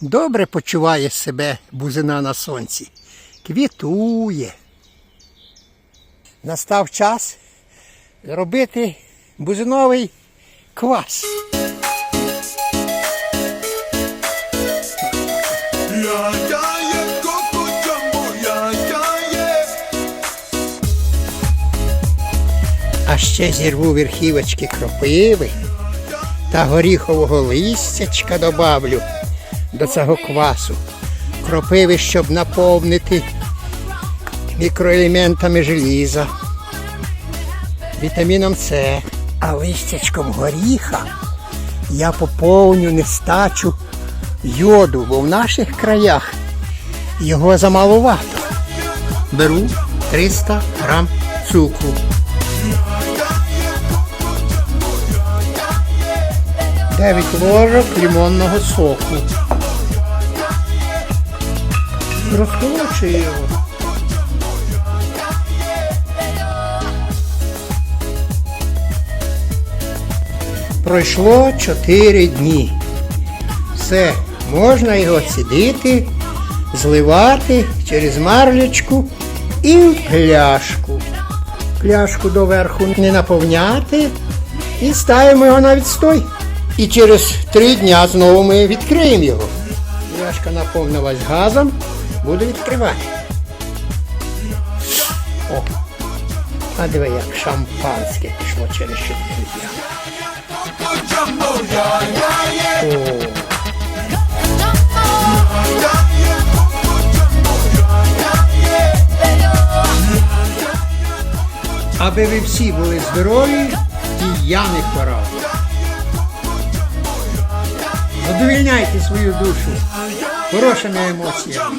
Добре почуває себе бузина на сонці. Квітує. Настав час робити бузиновий квас. А ще зірву верхівочки кропиви та горіхового листячка добавлю до цього квасу. Кропиви, щоб наповнити мікроелементами желіза, вітаміном С. А листячком горіха я поповню нестачу йоду, бо в наших краях його замалувато. Беру 300 грам цукру. 9 ложок лимонного соку. Розколочую його. Пройшло 4 дні. Все, можна його цідити, зливати через марлячку і в пляшку. Пляшку доверху не наповняти і ставимо його на відстой. І через три дня знову ми відкриємо його. Пляшка наповнилась газом, буду відкривати. О, а диви, як шампанське пішло через чотири дня. Коко джамбо, я, я. О, аби ви всі були здорові і я не хворав. Задовільняйте свою душу хорошими емоціями.